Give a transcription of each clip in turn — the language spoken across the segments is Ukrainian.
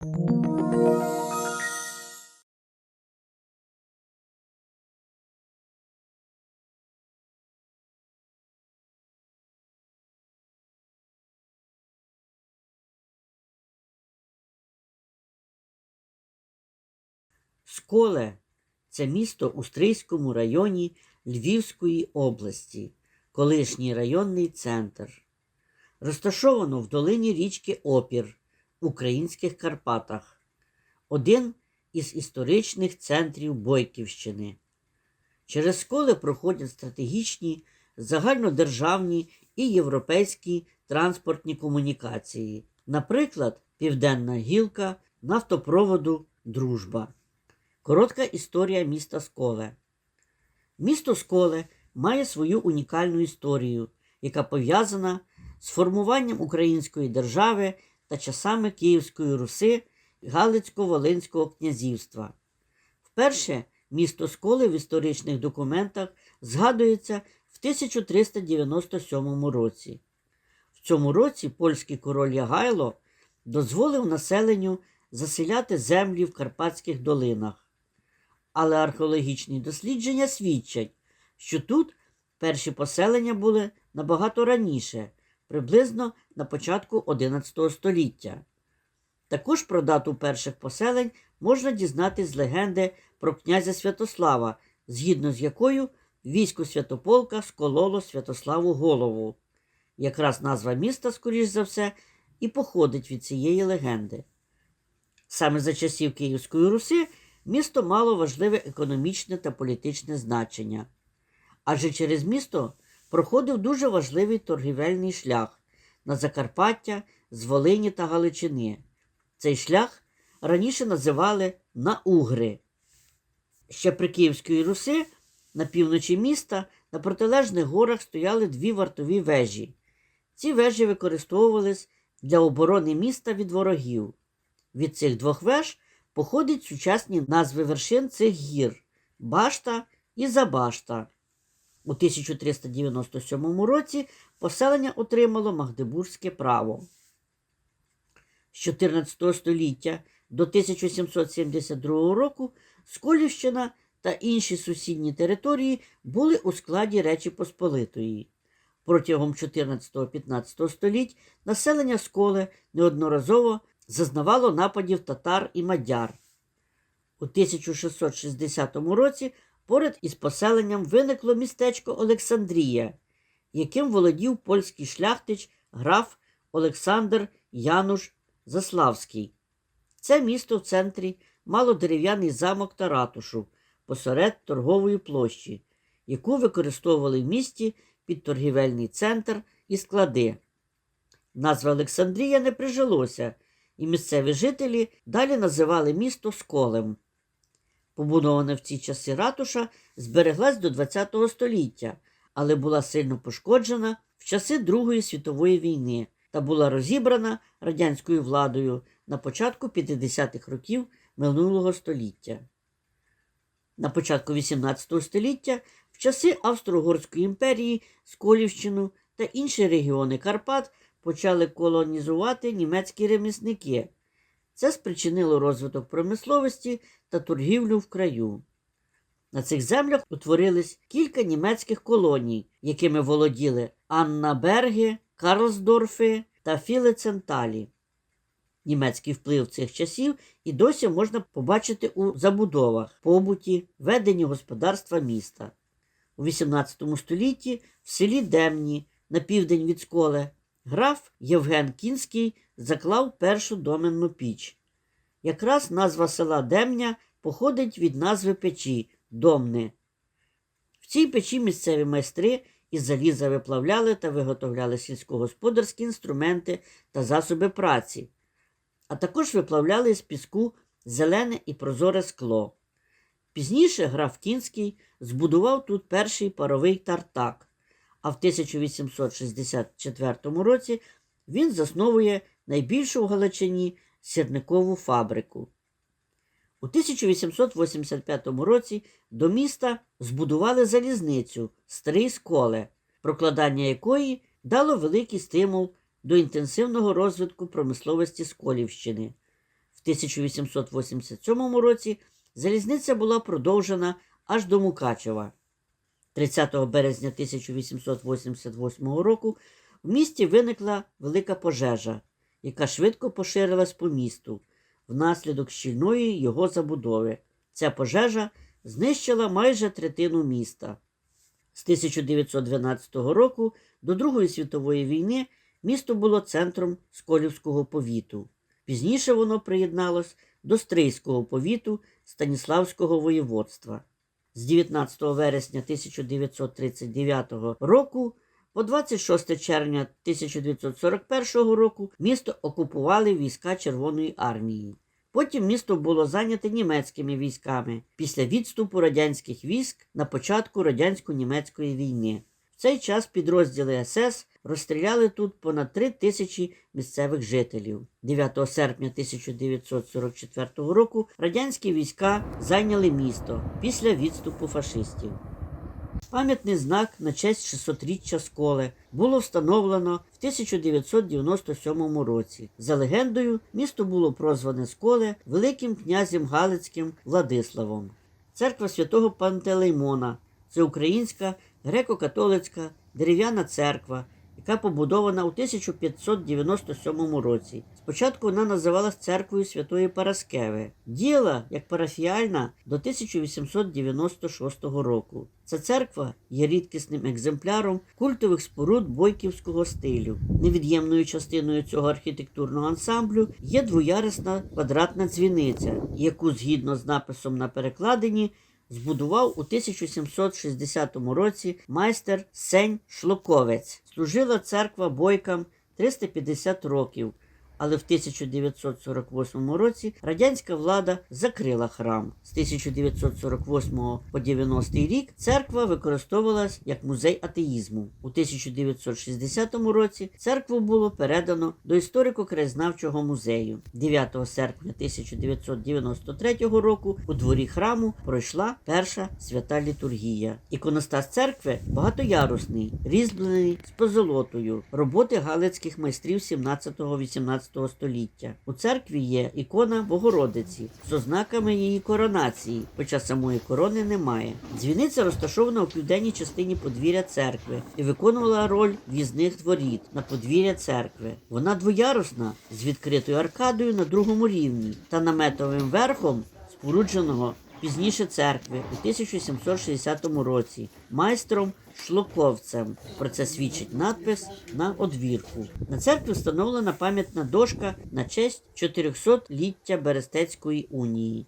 Сколе це місто у Стрийському районі Львівської області, колишній районний центр. Розташовано в долині річки Опір українських Карпатах, один із історичних центрів Бойківщини. Через сколе проходять стратегічні, загальнодержавні і європейські транспортні комунікації, наприклад, Південна гілка нафтопроводу Дружба. Коротка історія міста Сколе. Місто Сколе має свою унікальну історію, яка пов'язана з формуванням української держави та часами Київської Руси Галицько-Волинського князівства. Вперше місто Сколе в історичних документах згадується в 1397 році. В цьому році польський король Ягайло дозволив населенню заселяти землі в Карпатських долинах. Але археологічні дослідження свідчать, що тут перші поселення були набагато раніше, приблизно на початку XI століття. Також про дату перших поселень можна дізнатись з легенди про князя Святослава, згідно з якою військо Святополка скололо Святославу голову. Якраз назва міста, скоріш за все, і походить від цієї легенди. Саме за часів Київської Руси місто мало важливе економічне та політичне значення, адже через місто проходив дуже важливий торгівельний шлях на Закарпаття з Волині та Галичини. Цей шлях раніше називали на Угри. Ще при Київської Руси на півночі міста на протилежних горах стояли дві вартові вежі. Ці вежі використовувались для оборони міста від ворогів. Від цих двох веж походять сучасні назви вершин цих гір Башта і Забашта. У 1397 році поселення отримало Магдебурзьке право. З 14 століття до 1772 року Сколівщина та інші сусідні території були у складі Речі Посполитої. Протягом 14-15 століть населення Сколе неодноразово зазнавало нападів татар і мадяр. У 1660 році поряд із поселенням виникло містечко Олександрія, яким володів польський шляхтич граф Олександр Януш Заславський. Це місто в центрі мало дерев'яний замок та ратушу посеред торгової площі, яку використовували в місті під торгівельний центр і склади. Назва Олександрія не прижилося, і місцеві жителі далі називали місто Сколем. Побудована в ці часи ратуша збереглась до ХХ століття, але була сильно пошкоджена в часи Другої світової війни та була розібрана радянською владою на початку 50-х років минулого століття. На початку XVIII століття, в часи Австро-Угорської імперії, Сколівщину та інші регіони Карпат почали колонізувати німецькі ремісники. Це спричинило розвиток промисловості та торгівлю в краю. На цих землях утворились кілька німецьких колоній, якими володіли Аннаберги, Карлсдорфи та Філеценталі. Німецький вплив цих часів і досі можна побачити у забудовах, побуті, веденні господарства міста. У XVIII столітті в селі Демні на південь від Сколе граф Євген Кінський заклав першу доменну піч. Якраз назва села Демня походить від назви печі Домни. В цій печі місцеві майстри із заліза виплавляли та виготовляли сільськогосподарські інструменти та засоби праці, а також виплавляли з піску зелене і прозоре скло. Пізніше граф Кінський збудував тут перший паровий тартак, а в 1864 році він засновує найбільшу в Галичині сірникову фабрику. У 1885 році до міста збудували залізницю Стрий Сколе, прокладання якої дало великий стимул до інтенсивного розвитку промисловості Сколівщини. В 1887 році залізниця була продовжена аж до Мукачева. 30 березня 1888 року в місті виникла велика пожежа, яка швидко поширилась по місту внаслідок щільної його забудови. Ця пожежа знищила майже третину міста. З 1912 року до Другої світової війни місто було центром Сколівського повіту. Пізніше воно приєдналось до Стрийського повіту Станіславського воєводства. З 19 вересня 1939 року по 26 червня 1941 року місто окупували війська Червоної армії. Потім місто було зайняте німецькими військами після відступу радянських військ на початку радянсько-німецької війни. В цей час підрозділи СС розстріляли тут понад 3 тисячі місцевих жителів. 9 серпня 1944 року радянські війська зайняли місто після відступу фашистів. Пам'ятний знак на честь 600-річчя сколи було встановлено в 1997 році. За легендою, місто було прозване сколе Великим князем Галицьким Владиславом. Церква святого Пантелеймона це українська греко-католицька дерев'яна церква, яка побудована у 1597 році. Спочатку вона називалась церквою Святої Параскеви. Діяла як парафіальна до 1896 року. Ця церква є рідкісним екземпляром культових споруд бойківського стилю. Невід'ємною частиною цього архітектурного ансамблю є двоярусна квадратна дзвіниця, яку згідно з написом на перекладині збудував у 1760 році майстер Сень Шлоковець. Служила церква бойкам 350 років, але в 1948 році радянська влада закрила храм. З 1948 по 90 рік церква використовувалась як музей атеїзму. У 1960 році церкву було передано до історико-краєзнавчого музею. 9 серпня 1993 року у дворі храму пройшла перша свята літургія. Іконостас церкви багатоярусний, різьблений з позолотою, роботи галицьких майстрів 17-18 століття. У церкві є ікона Богородиці з ознаками її коронації, хоча самої корони немає. Дзвіниця розташована у південній частині подвір'я церкви і виконувала роль в'їзних дворіт на подвір'я церкви. Вона двоярусна з відкритою аркадою на другому рівні та наметовим верхом спорудженого пізніше церкви у 1760 році майстром Шлоковцем. Про це свідчить надпис на одвірку. На церкві встановлена пам'ятна дошка на честь 400-ліття Берестецької унії.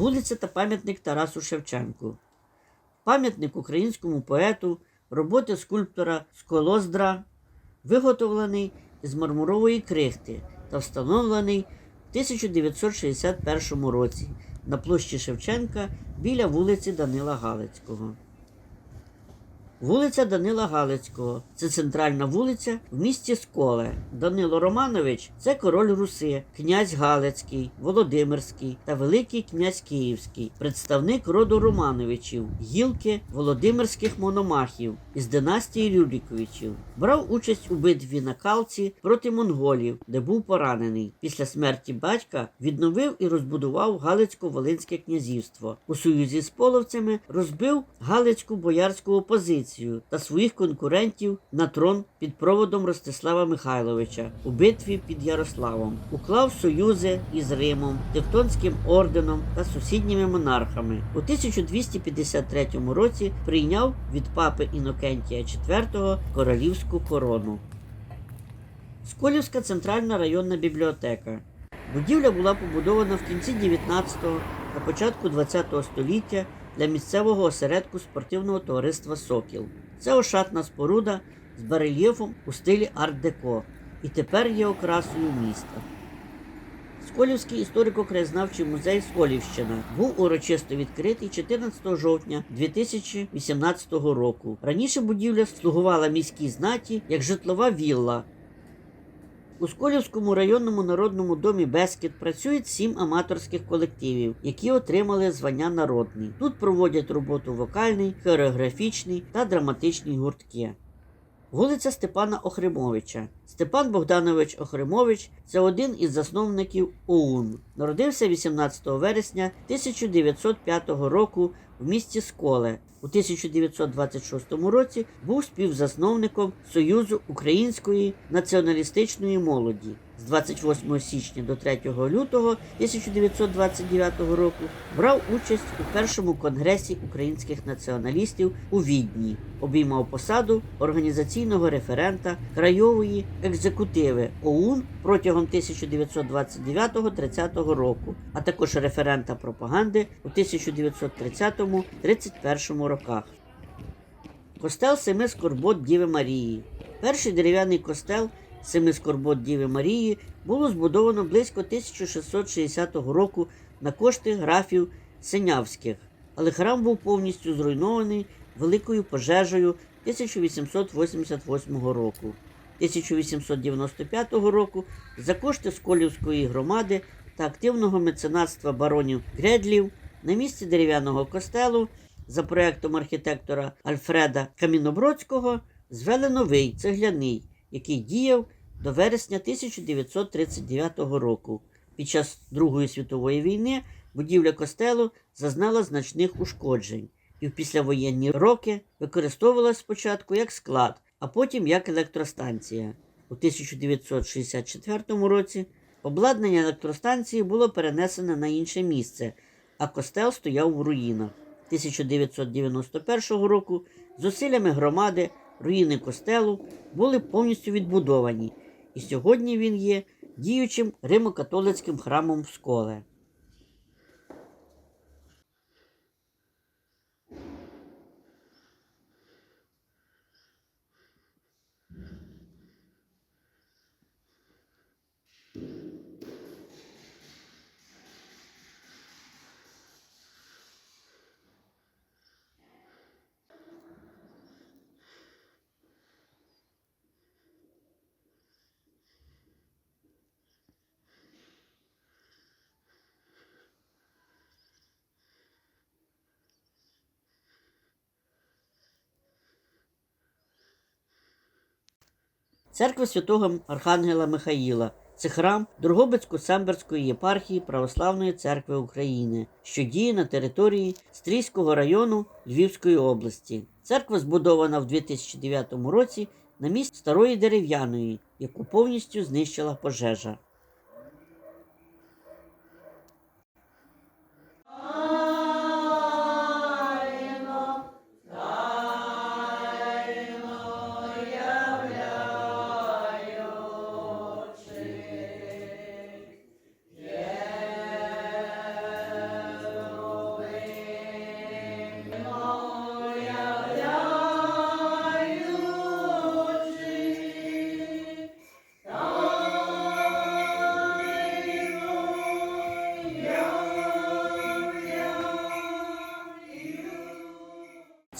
Вулиця та пам'ятник Тарасу Шевченку. Пам'ятник українському поету, роботи скульптора Сколоздра, виготовлений з мармурової крихти та встановлений в 1961 році на площі Шевченка біля вулиці Данила Галицького. Вулиця Данила Галицького це центральна вулиця в місті Сколе. Данило Романович це король Руси, князь Галицький, Володимирський та Великий князь Київський, представник роду Романовичів, гілки Володимирських мономахів із династії Рюриковичів. Брав участь у битві на Калці проти монголів, де був поранений. Після смерті батька відновив і розбудував Галицько-Волинське князівство. У союзі з половцями розбив Галицьку боярську опозицію та своїх конкурентів на трон під проводом Ростислава Михайловича у битві під Ярославом. Уклав союзи із Римом, Тевтонським орденом та сусідніми монархами. У 1253 році прийняв від папи Інокентія IV королівську корону. Сколівська центральна районна бібліотека. Будівля була побудована в кінці 19-го та початку 20-го століття для місцевого осередку спортивного товариства Сокіл. Це ошатна споруда з барельєфом у стилі арт-деко і тепер є окрасою міста. Сколівський історико-краєзнавчий музей Сколівщина був урочисто відкритий 14 жовтня 2018 року. Раніше будівля слугувала міській знаті як житлова вілла. У Сколівському районному народному домі Бескіт працюють сім аматорських колективів, які отримали звання народний. Тут проводять роботу вокальний, хореографічний та драматичні гуртки. Вулиця Степана Охримовича. Степан Богданович Охримович це один із засновників ОУН. Народився 18 вересня 1905 року в місті Сколе. У 1926 році був співзасновником Союзу української націоналістичної молоді. З 28 січня до 3 лютого 1929 року брав участь у першому конгресі українських націоналістів у Відні, обіймав посаду організаційного референта краєвої екзекутиви ОУН протягом 1929-30 року, а також референта пропаганди у 1930-31 роках. Костел Семи Скорбот Діви Марії. Перший дерев'яний костел Семи Скорбот Діви Марії було збудовано близько 1660 року на кошти графів Синявських, але храм був повністю зруйнований великою пожежею 1888 року. 1895 року за кошти Сколівської громади та активного меценатства баронів Гредлів на місці дерев'яного костелу за проектом архітектора Альфреда Камінобродського звели новий цегляний, який діяв до вересня 1939 року. Під час Другої світової війни будівля костелу зазнала значних ушкоджень і в післявоєнні роки використовувалась спочатку як склад, а потім як електростанція. У 1964 році обладнання електростанції було перенесене на інше місце, а костел стояв в руїнах. 1991 року зусиллями громади руїни костелу були повністю відбудовані, і сьогодні він є діючим римо-католицьким храмом в Сколе. Церква святого Архангела Михаїла це храм Дрогобицько-Семберської єпархії Православної церкви України, що діє на території Стрійського району Львівської області. Церква збудована в 2009 році на місці старої дерев'яної, яку повністю знищила пожежа.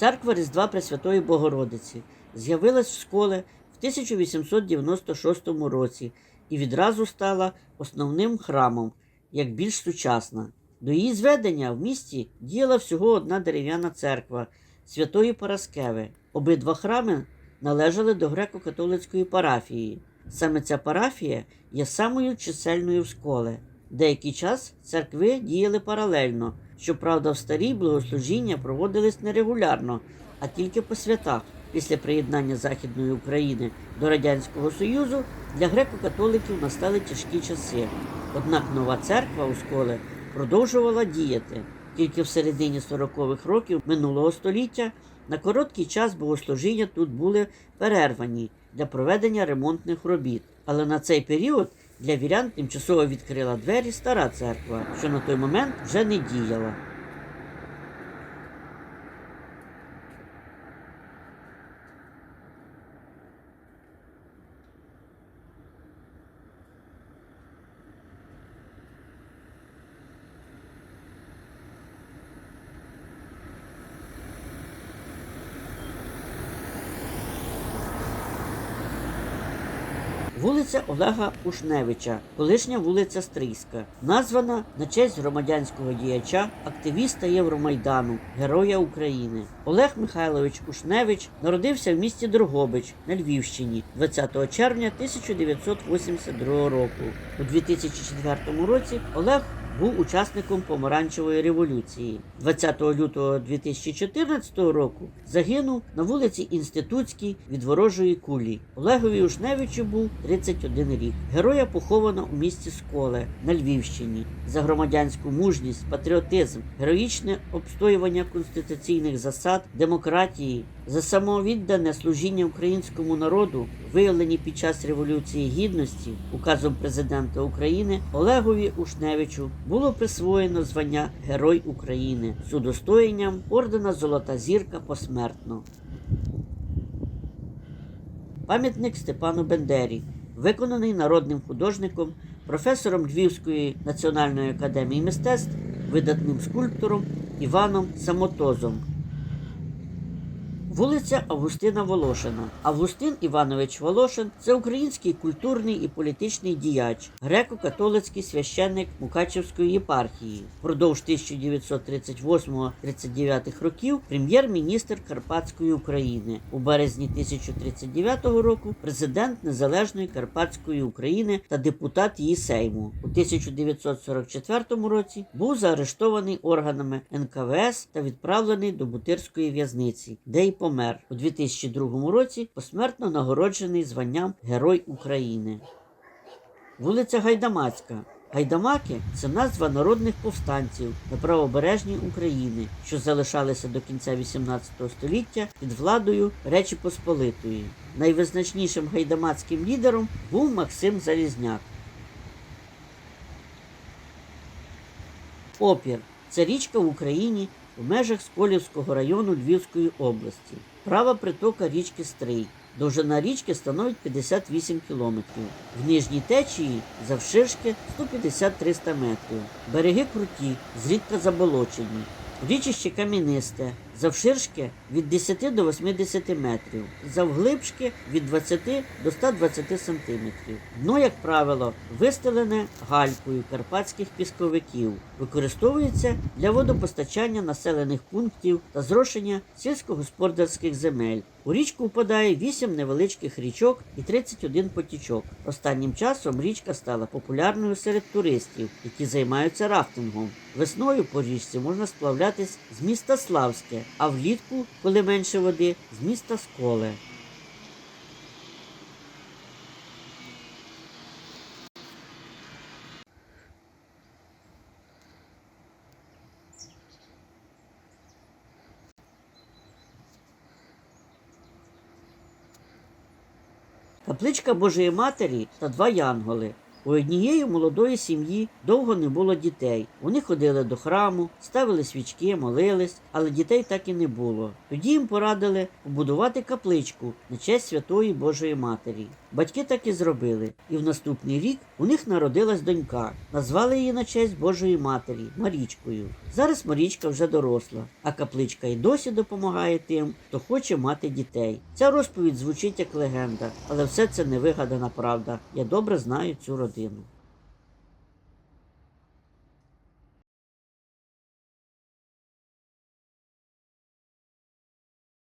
Церква Різдва Пресвятої Богородиці з'явилась в школі в 1896 році і відразу стала основним храмом, як більш сучасна. До її зведення в місті діяла всього одна дерев'яна церква Святої Параскеви. Обидва храми належали до греко-католицької парафії. Саме ця парафія є самою чисельною в школі. Деякий час церкви діяли паралельно. Щоправда, в старій богослужіння проводились нерегулярно, а тільки по святах. Після приєднання Західної України до Радянського Союзу для греко-католиків настали тяжкі часи. Однак нова церква у школі продовжувала діяти. Тільки в середині 40-х років минулого століття на короткий час богослужіння тут були перервані для проведення ремонтних робіт. Але на цей період для вірян тимчасово відкрила двері стара церква, що на той момент вже не діяла. Вулиця Олега Ушневича, колишня вулиця Стрийська, названа на честь громадянського діяча, активіста Євромайдану, Героя України. Олег Михайлович Ушневич народився в місті Дрогобич на Львівщині 20 червня 1982 року. У 2004 році Олег був учасником помаранчевої революції. 20 лютого 2014 року загинув на вулиці Інститутській від ворожої кулі. Олегові Ушневичу був 31 рік. Героя поховано у місті Сколе на Львівщині за громадянську мужність, патріотизм, героїчне обстоювання конституційних засад, демократії, за самовіддане служіння українському народу, виявлені під час революції гідності, указом президента України Олегові Ушневичу було присвоєно звання Герой України з удостоєнням ордена Золота зірка посмертно. Пам'ятник Степану Бендері, виконаний народним художником, професором Львівської національної академії мистецтв, видатним скульптором Іваном Самотозом. Вулиця Августина Волошина. Августин Іванович Волошин це український культурний і політичний діяч, греко-католицький священник Мукачевської єпархії. Впродовж 1938-39 років прем'єр-міністр Карпатської України. У березні 1039 року президент Незалежної Карпатської України та депутат її Сейму. У 1944 році був заарештований органами НКВС та відправлений до Бутирської в'язниці, де й помер у 2002 році, посмертно нагороджений званням Герой України. Вулиця Гайдамацька. Гайдамаки це назва народних повстанців на правобережній України, що залишалися до кінця XVIII століття під владою Речі Посполитої. Найвизначнішим гайдамацьким лідером був Максим Залізняк. Опір це річка в Україні в межах Сколівського району Львівської області. Права притока річки Стрий. Довжина річки становить 58 кілометрів. В нижній течії завширшки 150-300 метрів. Береги круті, зрідка заболочені. Річище кам'янисте, завширшки від 10 до 80 метрів, завглибшки від 20 до 120 сантиметрів. Дно, як правило, вистелене галькою карпатських пісковиків, використовується для водопостачання населених пунктів та зрошення сільськогосподарських земель. У річку впадає 8 невеличких річок і 31 потічок. Останнім часом річка стала популярною серед туристів, які займаються рафтингом. Весною по річці можна сплавлятись з міста Славське, а влітку, коли менше води, з міста Сколе. Капличка Божої Матері та два янголи. У однієї молодої сім'ї довго не було дітей. Вони ходили до храму, ставили свічки, молились, але дітей так і не було. Тоді їм порадили побудувати капличку на честь Святої Божої Матері. Батьки так і зробили, і в наступний рік у них народилась донька. Назвали її на честь Божої Матері Марічкою. Зараз Марічка вже доросла, а капличка й досі допомагає тим, хто хоче мати дітей. Ця розповідь звучить як легенда, але все це не вигадана правда. Я добре знаю цю родину.